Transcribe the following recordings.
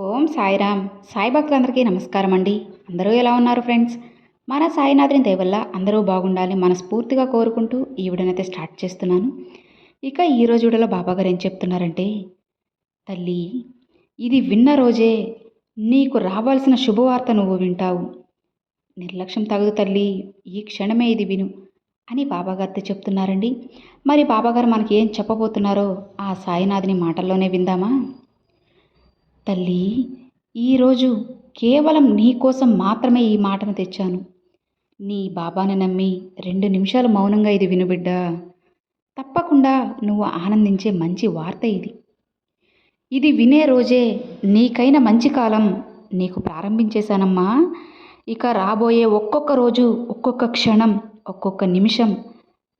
ఓం సాయిరామ్ సాయి భక్తులందరికీ నమస్కారం అండి. అందరూ ఎలా ఉన్నారు ఫ్రెండ్స్? మన సాయినాథుని దయవల్ల అందరూ బాగుండాలి మనస్ఫూర్తిగా కోరుకుంటూ ఈ విడనైతే స్టార్ట్ చేస్తున్నాను. ఇక ఈ రోజు వీడియోలో బాబా గారు ఏం చెప్తున్నారంటే తల్లి ఇది విన్న రోజే నీకు రావాల్సిన శుభవార్త నువ్వు వింటావు. నిర్లక్ష్యం తగదు తల్లి ఈ క్షణమే ఇది విను అని బాబాగారితో చెప్తున్నారండి. మరి బాబాగారు మనకి ఏం చెప్పబోతున్నారో ఆ సాయినాథుని మాటల్లోనే విందామా? తల్లి ఈరోజు కేవలం నీ కోసం మాత్రమే ఈ మాటను తెచ్చాను. నీ బాబాని నమ్మి రెండు నిమిషాలు మౌనంగా ఇది వినుబిడ్డా తప్పకుండా నువ్వు ఆనందించే మంచి వార్త ఇది. ఇది వినే రోజే నీకైన మంచి కాలం నీకు ప్రారంభించేశానమ్మా. ఇక రాబోయే ఒక్కొక్క రోజు ఒక్కొక్క క్షణం ఒక్కొక్క నిమిషం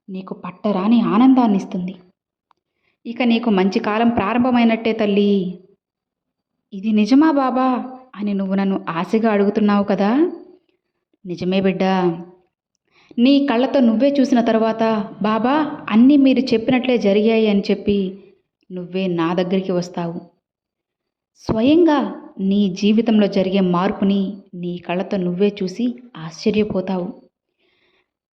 నీకు పట్టరాని ఆనందాన్ని ఇస్తుంది ఇక నీకు మంచి కాలం ప్రారంభమైనట్టే తల్లి. ఇది నిజమా బాబా అని నువ్వు నన్ను ఆశగా అడుగుతున్నావు కదా? నిజమే బిడ్డా. నీ కళ్ళతో నువ్వే చూసిన తర్వాత బాబా అన్నీ మీరు చెప్పినట్లే జరిగాయి అని చెప్పి నువ్వే నా దగ్గరికి వస్తావు. స్వయంగా నీ జీవితంలో జరిగే మార్పుని నీ కళ్ళతో నువ్వే చూసి ఆశ్చర్యపోతావు.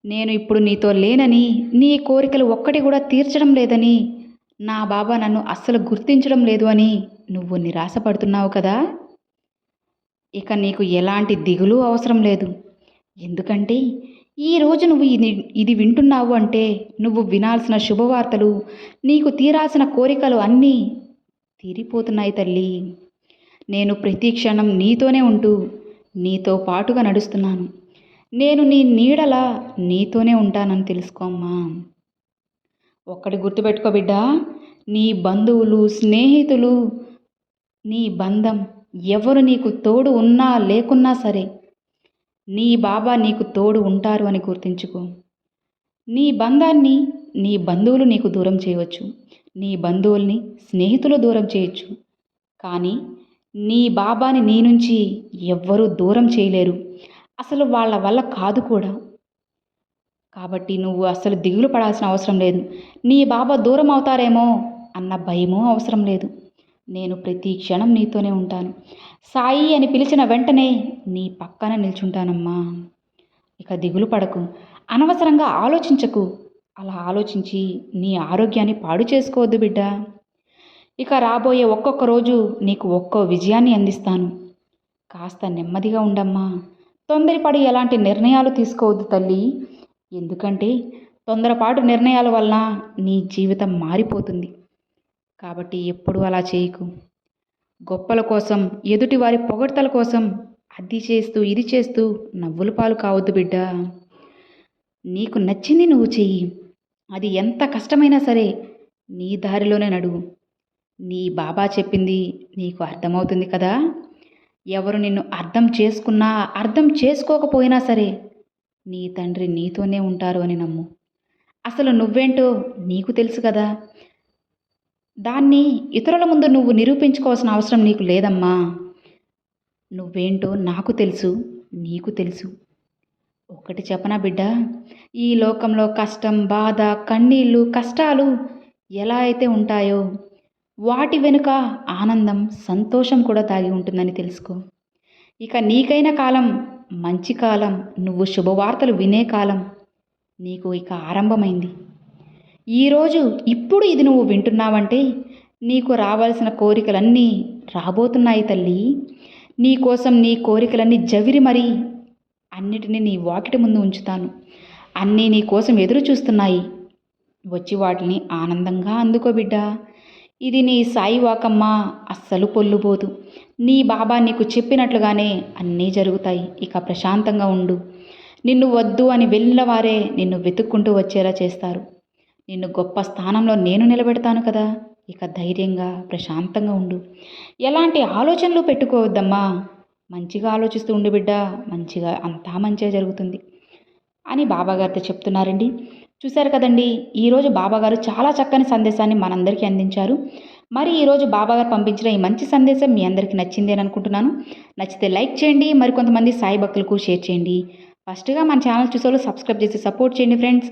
నేను ఇప్పుడు నీతో లేనని నీ కోరికలు ఒక్కటి కూడా తీర్చడం లేదని నా బాబా నన్ను అస్సలు గుర్తించడం లేదు అని నువ్వు నిరాశపడుతున్నావు కదా? ఇక నీకు ఎలాంటి దిగులు అవసరం లేదు. ఎందుకంటే ఈరోజు నువ్వు ఇది ఇది వింటున్నావు అంటే నువ్వు వినాల్సిన శుభవార్తలు నీకు తీరాల్సిన కోరికలు అన్నీ తీరిపోతున్నాయి తల్లి. నేను ప్రతి క్షణం నీతోనే ఉంటూ నీతో పాటుగా నడుస్తున్నాను. నేను నీ నీడలా నీతోనే ఉంటానని తెలుసుకోమ్మా ఒక్కటి గుర్తుపెట్టుకో బిడ్డా. నీ బంధువులు స్నేహితులు నీ బంధం ఎవరు నీకు తోడు ఉన్నా లేకున్నా సరే నీ బాబా నీకు తోడు ఉంటారు అని గుర్తుంచుకో. నీ బంధాన్ని నీ బంధువులు నీకు దూరం చేయవచ్చు. నీ బంధువుల్ని స్నేహితులు దూరం చేయొచ్చు. కానీ నీ బాబాని నీ నుంచి ఎవ్వరూ దూరం చేయలేరు. అసలు వాళ్ళ వల్ల కాదు కూడా. కాబట్టి నువ్వు అసలు దిగులు పడాల్సిన అవసరం లేదు. నీ బాబా దూరం అవుతారేమో? అన్న భయమూ అవసరం లేదు. నేను ప్రతి క్షణం నీతోనే ఉంటాను. సాయి అని పిలిచిన వెంటనే నీ పక్కన నిల్చుంటానమ్మా. ఇక దిగులు పడకు. అనవసరంగా ఆలోచించకు. అలా ఆలోచించి నీ ఆరోగ్యాన్ని పాడు చేసుకోవద్దు బిడ్డ. ఇక రాబోయే ఒక్కొక్క రోజు నీకు ఒక్కో విజయాన్ని అందిస్తాను. కాస్త నెమ్మదిగా ఉండమ్మా. తొందరపడి ఎలాంటి నిర్ణయాలు తీసుకోవద్దు తల్లి. ఎందుకంటే తొందరపాటు నిర్ణయాల వలన నీ జీవితం మారిపోతుంది. కాబట్టి ఎప్పుడూ అలా చేయకు. గొప్పల కోసం ఎదుటి వారి పొగడ్తల కోసం అది చేస్తూ ఇది చేస్తూ నవ్వుల పాలు కావద్దు బిడ్డ. నీకు నచ్చింది నువ్వు చెయ్యి. అది ఎంత కష్టమైనా సరే నీ దారిలోనే నడువు. నీ బాబా చెప్పింది నీకు అర్థమవుతుంది కదా? ఎవరు నిన్ను అర్థం చేసుకున్నా అర్థం చేసుకోకపోయినా సరే నీ తండ్రి నీతోనే ఉంటారు అని నమ్ము. అసలు నువ్వేంటో నీకు తెలుసు కదా? దాన్ని ఇతరుల ముందు నువ్వు నిరూపించుకోవాల్సిన అవసరం నీకు లేదమ్మా. నువ్వేంటో నాకు తెలుసు నీకు తెలుసు. ఒకటి చెప్పనా బిడ్డ? ఈ లోకంలో కష్టం బాధ కన్నీళ్ళు కష్టాలు ఎలా అయితే ఉంటాయో వాటి వెనుక ఆనందం సంతోషం కూడా దాగి ఉంటుందని తెలుసుకో. ఇక నీకైన కాలం మంచి కాలం నువ్వు శుభవార్తలు వినే కాలం నీకు ఇక ఆరంభమైంది. ఈరోజు ఇప్పుడు ఇది నువ్వు వింటున్నావంటే నీకు రావాల్సిన కోరికలన్నీ రాబోతున్నాయి తల్లి. నీ కోసం నీ కోరికలన్నీ జవిరి మరీ. అన్నిటినీ నీ వాకిటి ముందు ఉంచుతాను. అన్నీ నీ కోసం ఎదురు చూస్తున్నాయి. వచ్చి వాటిని ఆనందంగా అందుకో బిడ్డా. ఇది నీ సాయి వాకమ్మ అస్సలు పొల్లుబోదు. నీ బాబా నీకు చెప్పినట్లుగానే అన్నీ జరుగుతాయి. ఇక ప్రశాంతంగా ఉండు. నిన్ను వద్దు అని వెళ్ళిన వారే నిన్ను వెతుక్కుంటూ వచ్చేలా చేస్తారు. నిన్ను గొప్ప స్థానంలో నేను నిలబెడతాను కదా. ఇక ధైర్యంగా ప్రశాంతంగా ఉండు. ఎలాంటి ఆలోచనలు పెట్టుకోవద్దమ్మా. మంచిగా ఆలోచిస్తూ ఉండు బిడ్డ. మంచిగా అంతా మంచిగా జరుగుతుంది. అని బాబాగారితో చెప్తున్నారండి. చూశారు కదండి ఈరోజు బాబాగారు చాలా చక్కని సందేశాన్ని మనందరికీ అందించారు. మరి ఈరోజు బాబాగారు పంపించిన ఈ మంచి సందేశం మీ అందరికీ నచ్చింది అని అనుకుంటున్నాను. నచ్చితే లైక్ చేయండి మరి కొంతమంది సాయి భక్తులకు షేర్ చేయండి. ఫస్ట్గా మన ఛానల్ చూసేవాళ్ళు సబ్స్క్రైబ్ చేసి సపోర్ట్ చేయండి friends.